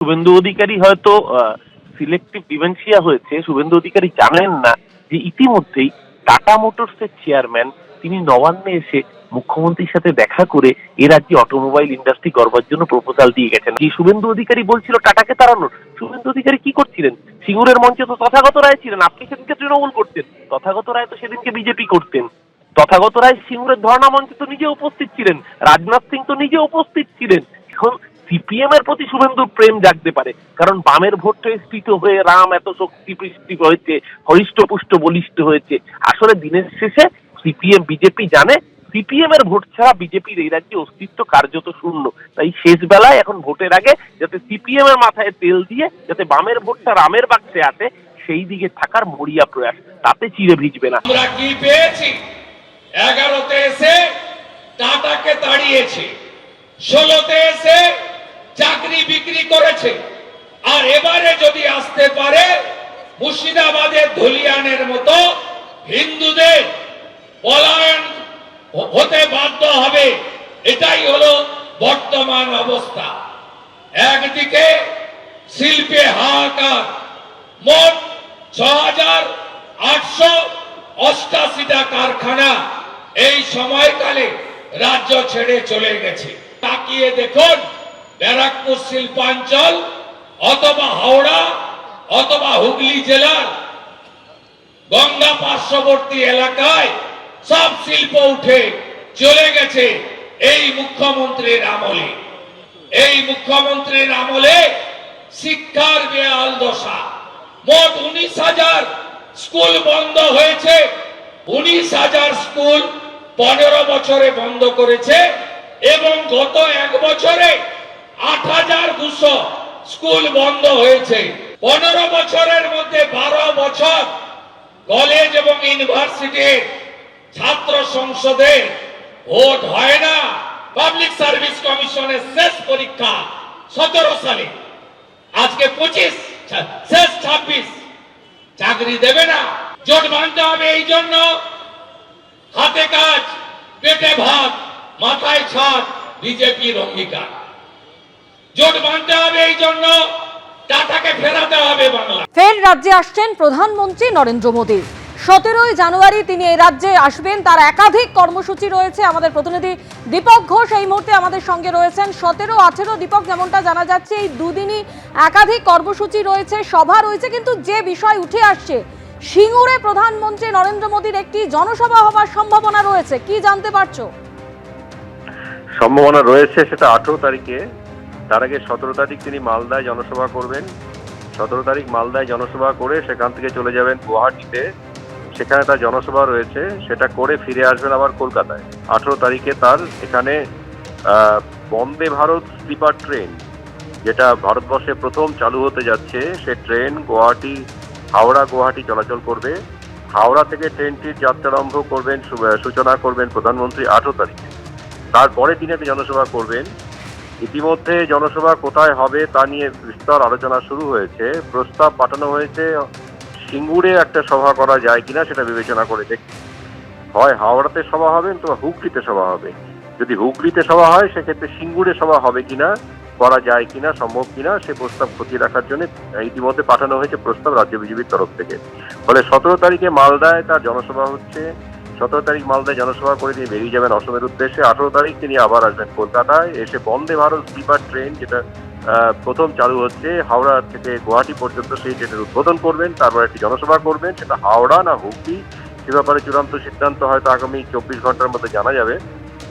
শুভেন্দু অধিকারী হয়তো selective dementia হয়েছে। শুভেন্দু অধিকারী জানেন না যে ইতিমধ্যেই টাটা মোটরসের চেয়ারম্যান তিনি নবান্নে এসে মুখ্যমন্ত্রীর সাথে দেখা করে এ রাজ্যে অটোমোবাইল ইন্ডাস্ট্রি করবার জন্য প্রপোজাল দিয়ে গেছেন। যে শুভেন্দু অধিকারী বলছিল টাটাকে তাড়ানোর, শুভেন্দু অধিকারী কি করছিলেন? সিঙ্গুরের মঞ্চে তো তথাগত রায় ছিলেন, আপনি সেদিনকে তৃণমূল করতেন। তথাগত রায় তো সেদিনকে বিজেপি করতেন। তথাগত রায় সিঙ্গুরের ধর্ণা মঞ্চে তো নিজে উপস্থিত ছিলেন, রাজনাথ সিং তো নিজে উপস্থিত ছিলেন। এখন সিপিএম এর প্রতি শুভেন্দুর প্রেম জাগতে পারে। কারণ বামের ভোটটা স্ফীত হয়ে রাম এত শক্তি পৃষ্টি হয়েছে, হরিষ্ঠপুষ্ট বলিষ্ঠ হয়েছে। আসলে দিনের শেষে সিপিএম, বিজেপি জানে, সিপিএম এর ভোট ছাড়া বিজেপির এই রাজ্যে অস্তিত্ব কার্যত শূন্য। তাই শেষ বেলায় এখন ভোটের আগে যাতে সিপিএম এর মাথায় তেল দিয়ে, যাতে বামের ভোটটা রামের বাক্সে আসে, সেই দিকে থাকার মরিয়া প্রয়াস। তাতে চিড়ে ভিজবে না। আমরা কি পেয়েছি? এগারোতে এসে টাটাকে তাড়িয়েছে, ষোলোতে এসে চাকরি বিক্রি করেছে। আর এবারে যদি আসতে পারে, মুর্শিদাবাদের ধুলিয়ানের মতো হিন্দুদের পলায়ন হতে বাধ্য হবে। এটাই হলো বর্তমান অবস্থা। একদিকে শিল্পে হাহাকার, মোট ছ হাজার আটশো অষ্টাশিটা কারখানা এই সময়কালে রাজ্য ছেড়ে চলে গেছে। তাকিয়ে দেখুন ব্যারাকপুর শিল্পাঞ্চল, অথবা হাওড়া, অথবা হুগলি জেলার গঙ্গা পার্শ্ববর্তী এলাকায় সব শিল্প উঠে চলে গেছে এই মুখ্যমন্ত্রীর আমলে। এই মুখ্যমন্ত্রীর আমলে শিক্ষার বেহাল দশা। মোট উনিশ হাজার স্কুল বন্ধ হয়েছে। উনিশ হাজার স্কুল পনেরো বছরে বন্ধ করেছে এবং গত এক বছরে আট হাজার দুশো স্কুল বন্ধ হয়েছে। পনেরো বছরের মধ্যে বারো বছর কলেজ এবং ইউনিভার্সিটির ছাত্র সংসদে ভোট হয় না। পাবলিক সার্ভিস কমিশনের শেষ পরীক্ষা সতেরো সালে। আজকে পঁচিশ, শেষ ছাব্বিশ। চাকরি দেবে না। জোট বাঁধতে হবে এই জন্য। হাতে কাজ, পেটে ভাত, মাথায় ছাদ, বিজেপির অঙ্গীকার। জোট বাঁধতে হবে এই জন্য। টাটাকে ফেরাতে হবে বাংলা ফের রাজ্যে আসছেন প্রধানমন্ত্রী নরেন্দ্র মোদী। সতেরোই জানুয়ারি তিনি এই রাজ্যে আসবেন। তার একাধিক কর্মসূচি রয়েছে আমাদের প্রতিনিধি দীপক ঘোষ এই মুহূর্তে আমাদের সঙ্গে রয়েছেন। সতেরো আঠেরো দীপক যেমনটা জানা যাচ্ছে এই দুদিনই একাধিক কর্মসূচি রয়েছে সভা রয়েছে কিন্তু যে বিষয় উঠে আসছে সিঙ্গুরে প্রধানমন্ত্রী নরেন্দ্র মোদীর একটি জনসভা হওয়ার সম্ভাবনা রয়েছে। কি জানতে পারছ? সম্ভাবনা রয়েছে সেটা আঠেরো তারিখে। তার আগে সতেরো তারিখ তিনি মালদায় জনসভা করবেন। সতেরো তারিখ মালদায় জনসভা করে সেখান থেকে চলে যাবেন গুয়াহাটিতে। সেখানে তার জনসভা রয়েছে, সেটা করে ফিরে আসবেন আবার কলকাতায়। আঠেরো তারিখে তার এখানে বন্দে ভারত স্লিপার ট্রেন, যেটা ভারতবর্ষে প্রথম চালু হতে যাচ্ছে, সে ট্রেন গুয়াহাটি, হাওড়া গুয়াহাটি চলাচল করবে। হাওড়া থেকে ট্রেনটির যাত্রারম্ভ করবেন সূচনা করবেন প্রধানমন্ত্রী আঠেরো তারিখে। তারপরে তিনি একটা জনসভা করবেন। ইতিমধ্যে জনসভা কোথায় হবে তা নিয়ে বিস্তর আলোচনা শুরু হয়েছে। প্রস্তাব পাঠানো হয়েছে, সিঙ্গুরে একটা সভা করা যায় কিনা সেটা বিবেচনা করে দেখ। হয় হাওড়াতে সভা হবে অথবা হুগলিতে সভা হবে। যদি হুগলিতে সভা হয়, সেক্ষেত্রে সিঙ্গুরে সভা হবে কিনা, করা যায় কিনা, সম্ভব কিনা, সে প্রস্তাব খতিয়ে রাখার জন্য ইতিমধ্যে পাঠানো হয়েছে প্রস্তাব রাজ্য বিজেপির তরফ থেকে। ফলে সতেরো তারিখে মালদায় তার জনসভা হচ্ছে। সতেরো তারিখ মালদায় জনসভা করে তিনি বেরিয়ে যাবেন অসমের উদ্দেশ্যে। আঠারো তারিখ তিনি আবার আসবেন কলকাতায়। এসে বন্দে ভারত স্লিপার ট্রেন যেটা প্রথম চালু হচ্ছে হাওড়া থেকে গুয়াহাটি পর্যন্ত সেই ট্রেনের উদ্বোধন করবেন। তারপর একটি জনসভা করবেন সেটা হাওড়া না হুগলি। সে ব্যাপারে চূড়ান্ত সিদ্ধান্ত হয়তো আগামী চব্বিশ ঘণ্টার মধ্যে জানা যাবে।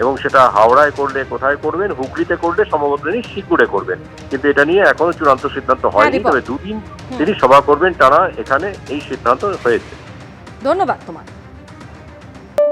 এবং সেটা হাওড়ায় করলে কোথায় করবেন হুগলিতে করলে সম্ভবত তিনি সিঙ্গুরে করবেন। কিন্তু এটা নিয়ে এখনও চূড়ান্ত সিদ্ধান্ত হয়নি। তবে দুদিন তিনি সভা করবেন টানা এখানে এই সিদ্ধান্ত হয়েছে। ধন্যবাদ তোমার।